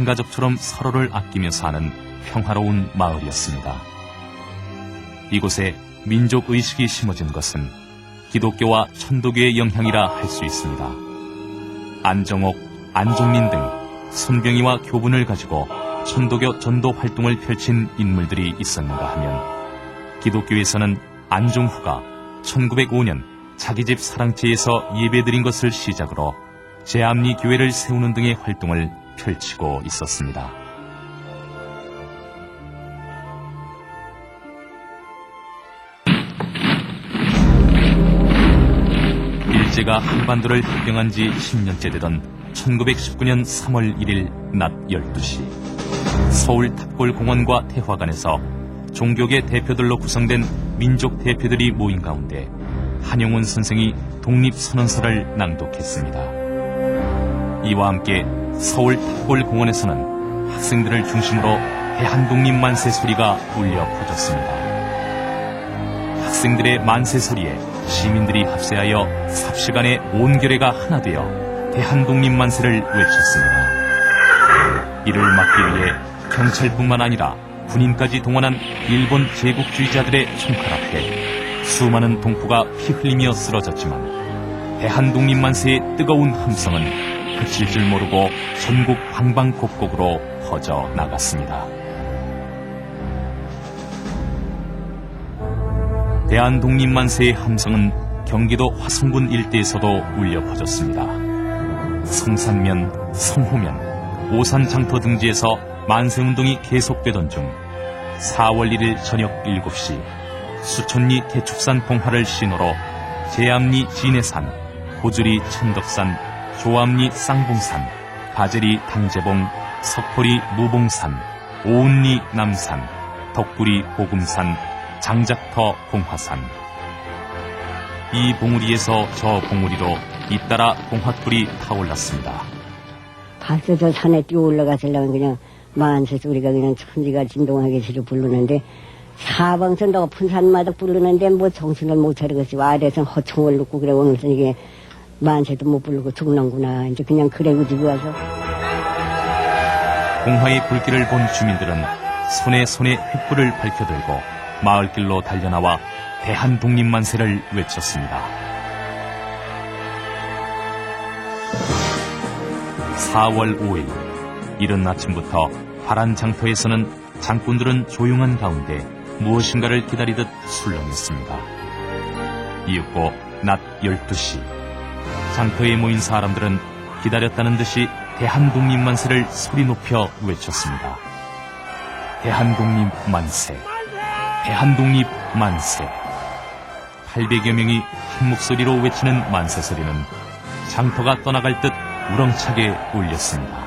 한 가족처럼 서로를 아끼며 사는 평화로운 마을이었습니다. 이곳에 민족 의식이 심어진 것은 기독교와 천도교의 영향이라 할 수 있습니다. 안정옥, 안종민 등 손병이와 교분을 가지고 천도교 전도 활동을 펼친 인물들이 있었는가 하면 기독교에서는 안종후가 1905년 자기 집 사랑채에서 예배드린 것을 시작으로 제암리 교회를 세우는 등의 활동을 펼치고 있었습니다. 일제가 한반도를 합병한 지 10년째 되던 1919년 3월 1일 낮 12시 서울 탑골공원과 태화관에서 종교계 대표들로 구성된 민족 대표들이 모인 가운데 한용운 선생이 독립선언서를 낭독했습니다. 이와 함께 서울 탑골공원에서는 학생들을 중심으로 대한독립 만세 소리가 울려 퍼졌습니다. 학생들의 만세 소리에 시민들이 합세하여 삽시간에 온 결의가 하나 되어 대한독립 만세를 외쳤습니다. 이를 막기 위해 경찰뿐만 아니라 군인까지 동원한 일본 제국주의자들의 총칼 앞에 수많은 동포가 피 흘리며 쓰러졌지만 대한독립 만세의 뜨거운 함성은 그칠 줄 모르고 전국 방방곡곡으로 퍼져 나갔습니다. 대한 독립만세의 함성은 경기도 화성군 일대에서도 울려 퍼졌습니다. 성산면, 성호면, 오산 장터 등지에서 만세운동이 계속되던 중 4월 1일 저녁 7시 수천리 개축산 봉화를 신호로 제암리 진해산, 고주리 천덕산, 조암리 쌍봉산, 가제리 당제봉, 석포리 무봉산, 오운리 남산, 덕구리 보금산, 장작터 봉화산. 이 봉우리에서 저 봉우리로 잇따라 봉화불이 타올랐습니다. 벌써 저 산에 뛰어 올라가서려면 그냥 만세 소리가 그냥 천지가 진동하게 지를 부르는데 사방선 높은 산마다 부르는데 뭐 정신을 못 차리겠지 아래선 허청을 놓고 그래 오늘서 이게 만세도 못 부르고 죽는구나 이제 그냥 그래 가지고 와서 봉화의 불길을 본 주민들은 손에 손에 횃불을 밝혀들고 마을길로 달려나와 대한독립만세를 외쳤습니다. 4월 5일 이른 아침부터 파란 장터에서는 장꾼들은 조용한 가운데 무엇인가를 기다리듯 술렁였습니다. 이윽고 낮 12시 장터에 모인 사람들은 기다렸다는 듯이 대한독립 만세를 소리 높여 외쳤습니다. 대한독립 만세. 대한독립 만세. 800여 명이 한 목소리로 외치는 만세 소리는 장터가 떠나갈 듯 우렁차게 울렸습니다.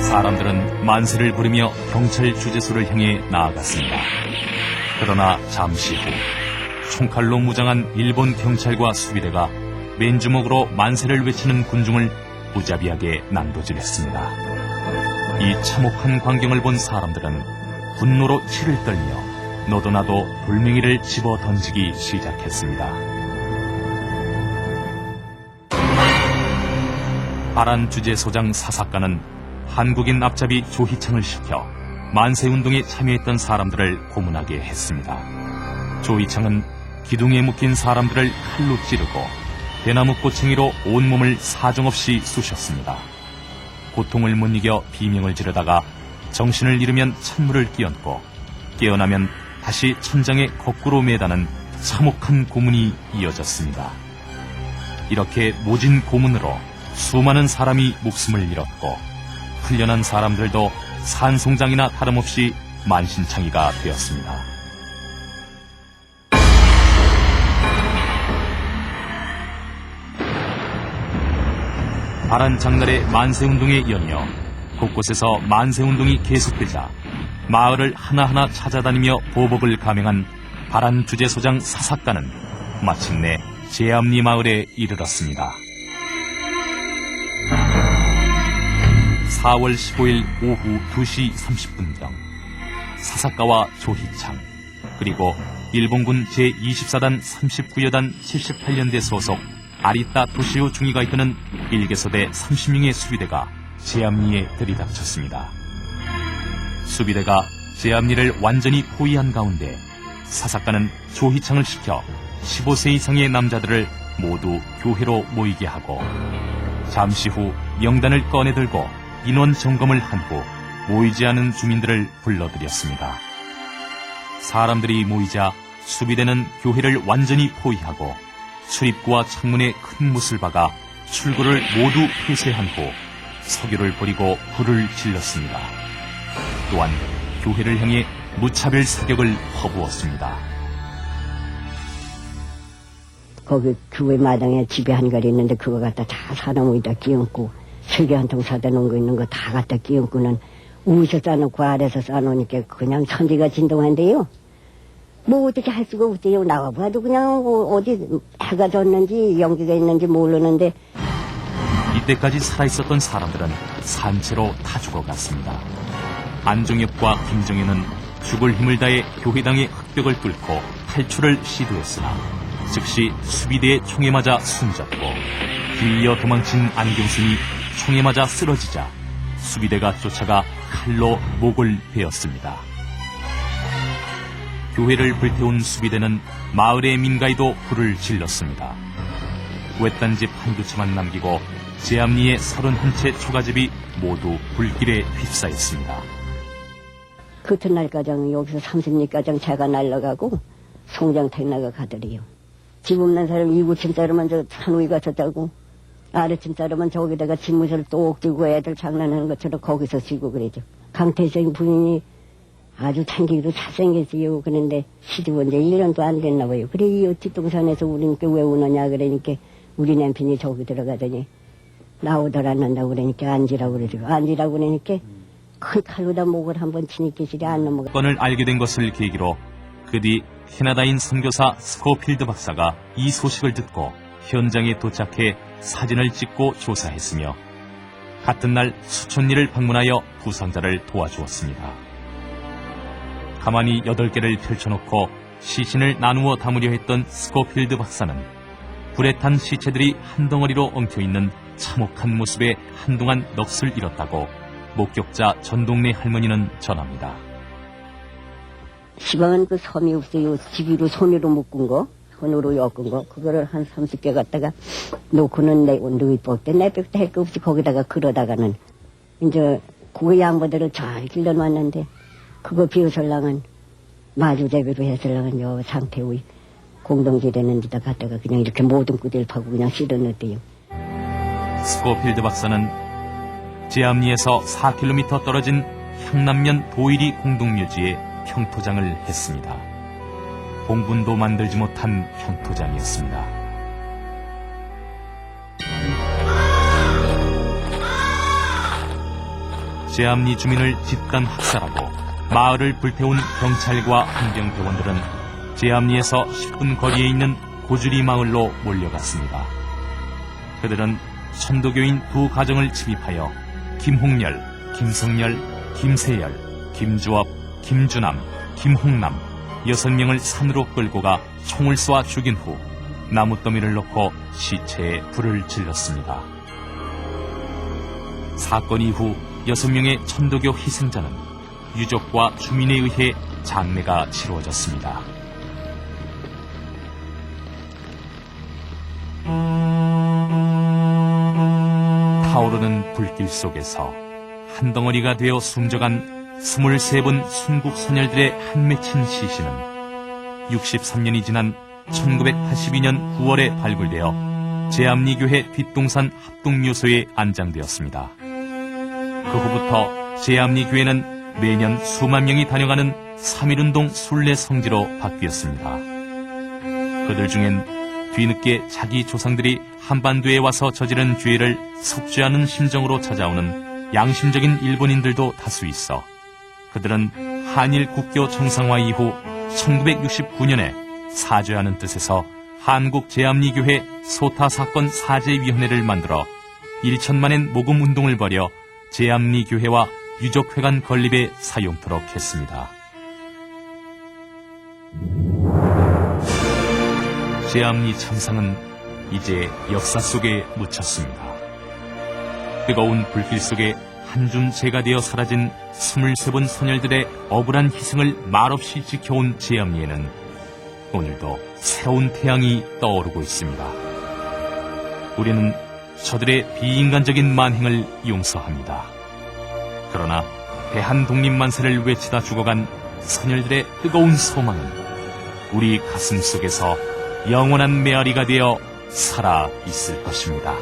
사람들은 만세를 부르며 경찰 주재소를 향해 나아갔습니다. 그러나 잠시 후 총칼로 무장한 일본 경찰과 수비대가 맨주먹으로 만세를 외치는 군중을 무자비하게 난도질했습니다. 이 참혹한 광경을 본 사람들은 분노로 치를 떨며 너도나도 돌멩이를 집어 던지기 시작했습니다. 파란 주재소장 사사과는 한국인 앞잡이 조희창을 시켜 만세운동에 참여했던 사람들을 고문하게 했습니다. 조희창은 기둥에 묶인 사람들을 칼로 찌르고 대나무 꼬챙이로 온몸을 사정없이 쑤셨습니다. 고통을 못 이겨 비명을 지르다가 정신을 잃으면 찬물을 끼얹고 깨어나면 다시 천장에 거꾸로 매다는 참혹한 고문이 이어졌습니다. 이렇게 모진 고문으로 수많은 사람이 목숨을 잃었고 훈련한 사람들도 산송장이나 다름없이 만신창이가 되었습니다. 파란 장날의 만세운동에 연이어 곳곳에서 만세운동이 계속되자 마을을 하나하나 찾아다니며 보복을 감행한 파란 주재소장 사사과는 마침내 제암리 마을에 이르렀습니다. 4월 15일 오후 2시 30분경 사사카와 조희창 그리고 일본군 제24단 39여단 78년대 소속 아리따 도시오 중위가 이끄는 일개소대 30명의 수비대가 제암리에 들이닥쳤습니다. 수비대가 제암리를 완전히 포위한 가운데 사사카는 조희창을 시켜 15세 이상의 남자들을 모두 교회로 모이게 하고 잠시 후 명단을 꺼내들고 인원 점검을 한 후 모이지 않은 주민들을 불러들였습니다. 사람들이 모이자 수비대는 교회를 완전히 포위하고 출입구와 창문에 큰 못을 박아 출구를 모두 폐쇄한 후 석유를 버리고 불을 질렀습니다. 또한 교회를 향해 무차별 사격을 허부었습니다. 거기 교회 마당에 집에 한 가리 있는데 그거 갖다 다 사나무에다 끼얹고 설계 한 통 사다 놓은 거 있는 거 다 갖다 끼얹고는 위에서 싸놓고 아래서 싸놓으니까 그냥 천지가 진동한데요. 뭐 어떻게 할 수가 없어요. 나와봐도 그냥 뭐 어디 해가 졌는지 연기가 있는지 모르는데 이때까지 살아있었던 사람들은 산채로 다 죽어갔습니다. 안종엽과 김종현은 죽을 힘을 다해 교회당의 흑벽을 뚫고 탈출을 시도했으나 즉시 수비대의 총에 맞아 숨졌고 뒤이어 도망친 안경순이 총에 맞아 쓰러지자 수비대가 쫓아가 칼로 목을 베었습니다. 교회를 불태운 수비대는 마을의 민가에도 불을 질렀습니다. 외딴 집 한두 채만 남기고 제암리의 31채 초가집이 모두 불길에 휩싸였습니다. 그튿 날 가정 여기서 30리 가정 차가 날라가고 송장택 나가 가더리요. 집 없는 사람 이구침 자르면 저 산후이 가졌다고 아래침 자르면 저기다가 집무실 똑 들고 애들 장난하는 것처럼 거기서 쉬고 그러죠. 강태생 부인이 아주 창기도 잘생겼어요. 그런데 시집 온 지 1년도 안 됐나 봐요. 그래 이 뒷동산에서 우리니까 왜 오느냐 그러니까 우리 남편이 저기 들어가더니 나오들 안 난다고 그러니까 앉으라고 그러죠. 앉으라고 그러니까 큰 칼로다 목을 한번 치니까 시리 안 넘어가. 건을 알게 된 것을 계기로 그 뒤 캐나다인 선교사 스코필드 박사가 이 소식을 듣고 현장에 도착해 사진을 찍고 조사했으며 같은 날 수천리를 방문하여 부상자를 도와주었습니다. 가만히 여덟 개를 펼쳐놓고 시신을 나누어 담으려 했던 스코필드 박사는 불에 탄 시체들이 한 덩어리로 엉켜있는 참혹한 모습에 한동안 넋을 잃었다고 목격자 전동네 할머니는 전합니다. 시방은 그 섬이 없어요. 집위로 손으로 묶은 거, 손으로 엮은 거, 그거를 한 30개 갖다가 놓고는 내 온도에 뽑대 내벽도 할거 없이 거기다가 그러다가는 이제 그 양보들을 잘 길러놨는데 그거 비워설랑은 마주대비로 해설랑은 요 상태의 공동지대는 데다 갖다가 그냥 이렇게 모든 꾸대를 파고 그냥 실어넣었대요. 스코필드 박사는 제암리에서 4km 떨어진 향남면 도일이 공동묘지에 평토장을 했습니다. 봉분도 만들지 못한 평토장이었습니다. 제암리 주민을 집단 학살하고 마을을 불태운 경찰과 환경대원들은 제암리에서 10분 거리에 있는 고주리 마을로 몰려갔습니다. 그들은 천도교인 두 가정을 침입하여 김홍열, 김성열, 김세열, 김주업, 김주남, 김홍남 여섯 명을 산으로 끌고 가 총을 쏘아 죽인 후 나무더미를 놓고 시체에 불을 질렀습니다. 사건 이후 여섯 명의 천도교 희생자는 유족과 주민에 의해 장례가 치루어졌습니다. 타오르는 불길 속에서 한 덩어리가 되어 숨져간 23분 순국 소녀들의 한 맺힌 시신은 63년이 지난 1982년 9월에 발굴되어 제암리교회 뒷동산 합동묘소에 안장되었습니다. 그 후부터 제암리교회는 매년 수만 명이 다녀가는 3.1운동 순례 성지로 바뀌었습니다. 그들 중엔 뒤늦게 자기 조상들이 한반도에 와서 저지른 죄를 속죄하는 심정으로 찾아오는 양심적인 일본인들도 다수 있어 그들은 한일 국교 정상화 이후 1969년에 사죄하는 뜻에서 한국 제암리교회 소타 사건 사죄위원회를 만들어 1천만엔 모금 운동을 벌여 제암리교회와 유족회관 건립에 사용토록 했습니다. 제암리 참상은 이제 역사 속에 묻혔습니다. 뜨거운 불길 속에 한줌 재가 되어 사라진 23번 소녀들의 억울한 희생을 말없이 지켜온 제 앞리에는 오늘도 새로운 태양이 떠오르고 있습니다. 우리는 저들의 비인간적인 만행을 용서합니다. 그러나 대한 독립만세를 외치다 죽어간 선열들의 뜨거운 소망은 우리 가슴 속에서 영원한 메아리가 되어 살아 있을 것입니다.